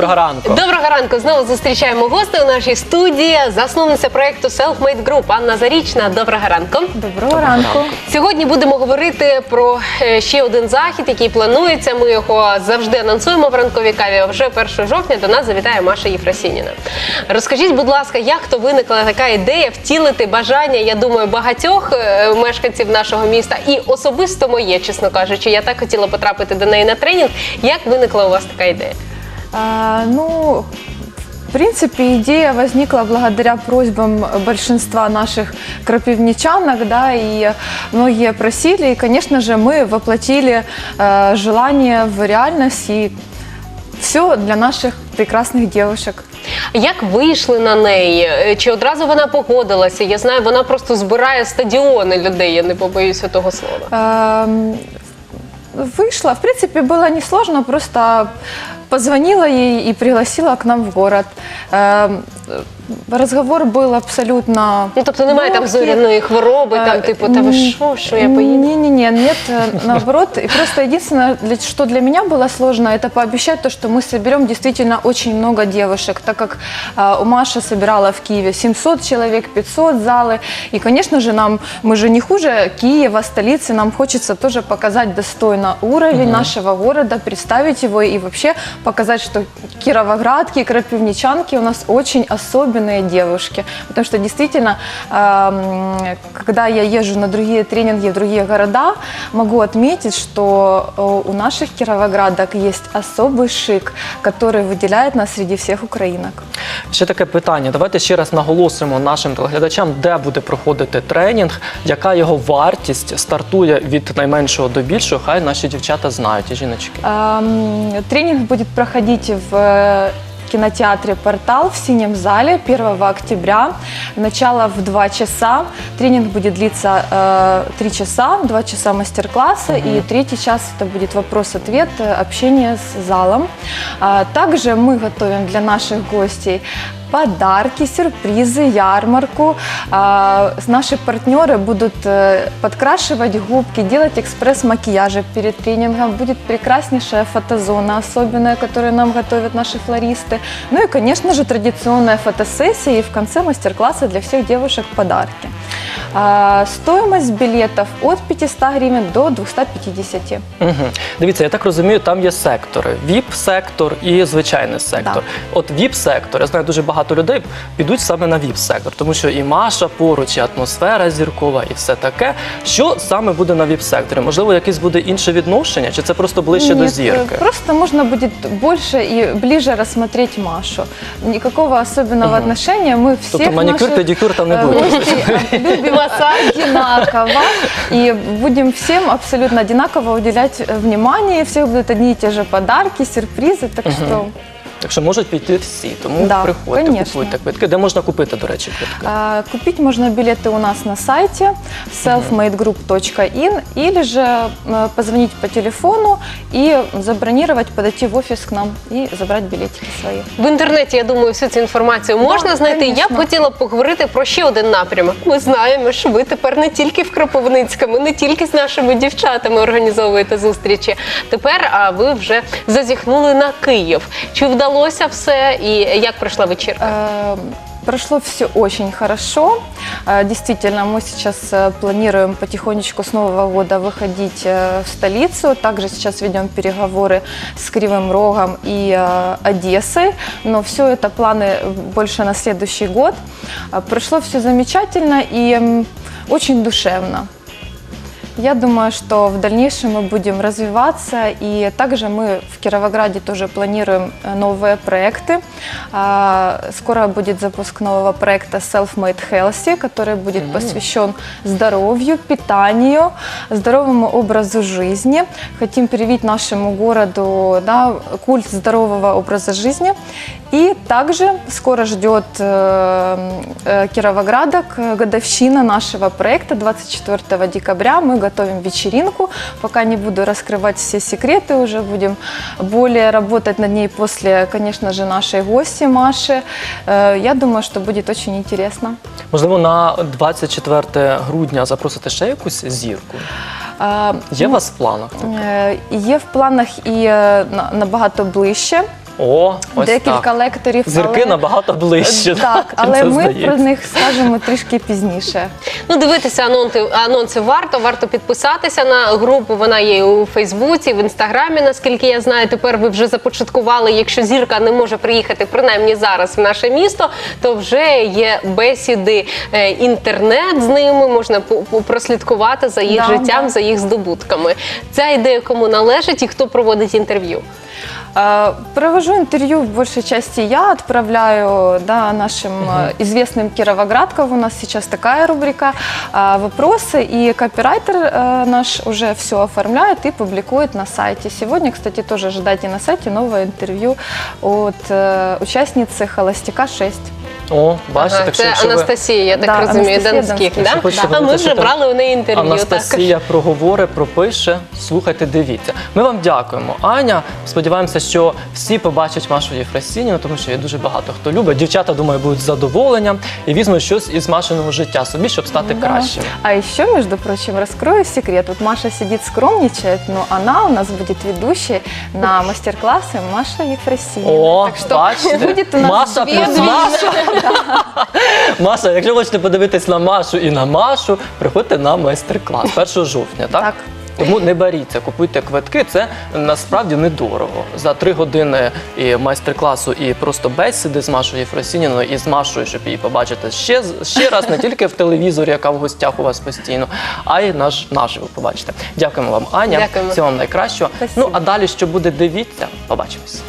Доброго ранку. Доброго ранку. Знову зустрічаємо гостя у нашій студії. Засновниця проекту Self-Made Group Анна Зарічна. Доброго ранку. Доброго ранку. Сьогодні будемо говорити про е, ще один захід, який планується. Ми його завжди анонсуємо в ранковій каві. Вже 1 жовтня до нас завітає Маша Єфросініна. Розкажіть, будь ласка, як то виникла така ідея втілити бажання, я думаю, багатьох е, мешканців нашого міста і особисто моє, чесно кажучи. Я так хотіла потрапити до неї на тренінг. Як виникла у вас така ідея? А, ну, в принципе, идея возникла благодаря просьбам большинства наших крапивничанок, да, и многие просили, и, конечно же, мы воплотили э, желание в реальность, и все для наших прекрасных девушек. Як вийшли на неї? Е, Чи одразу вона погодилася? Я знаю, вона просто збирає стадіони людей. Я не побоюся того слова. Эм, Вышла, в принципе, было несложно, просто позвонила ей и пригласила к нам в город. Эм, Разговор был абсолютно Ну тобто немає там легкий. зоряної хвороби, там Э, типу, та ви н- що, що я поїду? Не-не-не, нет, э, наоборот. И просто единственное, для- что для меня было сложно, это пообещать то, что мы соберем действительно очень много девушек, так как э, у Маши собирала в Киеве 700 человек, 500 залы. И, конечно же, нам, мы же не хуже Киева, столицы, нам хочется тоже показать достойно уровень нашего города, представить его и вообще показать, что кировоградки, крапивничанки у нас очень особенные девушки. Потому что действительно, эм, когда я езжу на другие тренинги в другие города, могу отметить, что э, у наших кировоградок есть особый шик, который выделяет нас среди всех украинок. Ще таке питання. Давайте ще раз наголосимо нашим телеглядачам, де буде проходити тренінг, яка його вартість стартує від найменшого до більшого. Хай наші дівчата знають і жіночки. Эм, Тренинг будет проходить в э, кинотеатре «Портал» в синем зале 1 октября. Начало в 2 часа. Тренинг будет длиться э, 3 часа, 2 часа мастер-класса и третий час это будет вопрос-ответ, э, общение с залом. А, Также мы готовим для наших гостей подарки, сюрпризы, ярмарку. А, с- Наши партнеры будут э, подкрашивать губки, делать экспресс-макияжи перед тренингом. Будет прекраснейшая фотозона особенная, которую нам готовят наши флористы. Ну и, конечно же, традиционная фотосессия и в конце мастер-класса для всех девушек подарки. А, Стоимость билетов от 500 гривен до 250. Угу. Дивіться, я так розумію, там є сектори: ВІП-сектор і звичайний сектор. Да. От ВІП-сектор, я знаю, дуже багато людей підуть саме на ВІП-сектор, тому що і Маша поруч, і атмосфера зіркова, і все таке. Що саме буде на ВІП-секторі? Можливо, якесь буде інше відношення, чи це просто ближче до Нет, зірки? э, Просто можно будет больше и ближе рассмотреть Машу. Никакого особенного отношения. Мы всех Тобто манікюр, наших, педикюр там не э, буде. гостей любим одинаково. И будем всем абсолютно одинаково уделять э, внимание. У всех будут одни и те же подарки, сюрпризы. Так что так що можуть піти всі, тому Да, приходьте, конечно. купуйте квитки. Де можна купити, до речі, квитки? а, купить можно билеты у нас на сайте selfmadegroup.in или же э, позвонить по телефону и забронировать, подойти в офис к нам и забрать билетики свои. В інтернеті, я думаю, всю цю інформацію можна знайти. Я б хотіла поговорити про ще один напрямок. Ми знаємо, що ви тепер не тільки в Кропивницькому, не тільки з нашими дівчатами організовуєте зустрічі. Тепер а, ви вже зазіхнули на Київ. Чи вдалося все і як пройшла вечірка? Э, Прошло все очень хорошо. Э, Действительно, мы сейчас э, планируем потихонечку с Нового года выходить э, в столицу. Также сейчас ведем переговоры с Кривым Рогом и э, Одессой. Но все это планы больше на следующий год. Э, Прошло все замечательно и м, очень душевно. Я думаю, что в дальнейшем мы будем развиваться, и также мы в Кировограде тоже планируем э, новые проекты. А, Скоро будет запуск нового проекта Self-Made Healthy, который будет посвящен здоровью, питанию, здоровому образу жизни. Хотим привить нашему городу да, культ здорового образа жизни. И также скоро ждет э, э, Кировоградок годовщина нашего проекта 24 декабря. Мы готовим вечеринку. Пока не буду раскрывать все секреты, уже будем более работать над ней после, конечно же, нашей гости Маши. Э, Я думаю, что будет очень интересно. Можливо, на 24 грудня запросити ще якусь зірку. А, Є у вас в планах? таке? Е, Є в планах і е, на- набагато ближче. О, ось Декілька так. лекторів. Зірки але- набагато ближче. Так, але це ми здається. про них скажемо трішки пізніше. Ну, дивитися анонси, анонси варто. Варто підписатися на групу. Вона є у Фейсбуці, в інстаграмі. Наскільки я знаю, тепер ви вже започаткували. Якщо зірка не може приїхати, принаймні зараз в наше місто, то вже є бесіди е, інтернет з ними. Можна прослідкувати за їх Да, життям, да. за їх здобутками. Ця ідея кому належить і хто проводить інтерв'ю? Э, Провожу интервью в большей части я, отправляю да, нашим э, известным Кировоградкам. У нас сейчас такая рубрика э, «Вопросы», и копирайтер э, наш уже все оформляет и публикует на сайте. Сегодня, кстати, тоже ожидайте на сайте новое интервью от э, участницы «Холостяка 6». О, бачите, так що це якщо ви- Анастасія, я так Да, розумію, Анастасія Донських. Донських. Да? Якщо хочете А ми вже брали у неї інтерв'ю. Так. Анастасія проговорить, пропише. Слухайте, дивіться. Ми вам дякуємо, Аня. Сподіваємося, що всі побачать Машу Єфросініну, тому що є дуже багато хто любить. Дівчата, думаю, будуть з задоволенням і візьмуть щось із Машиного життя собі, щоб стати Да. кращими. А еще, между прочим, раскрою секрет. Вот Маша сидит скромничает, но она у нас будет ведущей на мастер-классы Маша Ефросинина. О, так что бачите? будет у нас Маша две плюс. Маша. Маша, якщо хочете подивитись на Машу і на Машу, приходьте на майстер-клас 1 жовтня, так? Так. Тому не боріться, купуйте квитки. Це насправді недорого. За три години і майстер-класу, і просто бесіди з Машою Єфросініною і з Машою, щоб її побачити ще, ще раз, не тільки в телевізорі, яка в гостях у вас постійно, а й наш наживо побачите. Дякуємо вам, Аня. Дякуємо. Всього вам найкращого. Спасибо. Ну а далі, що буде, дивіться, побачимось.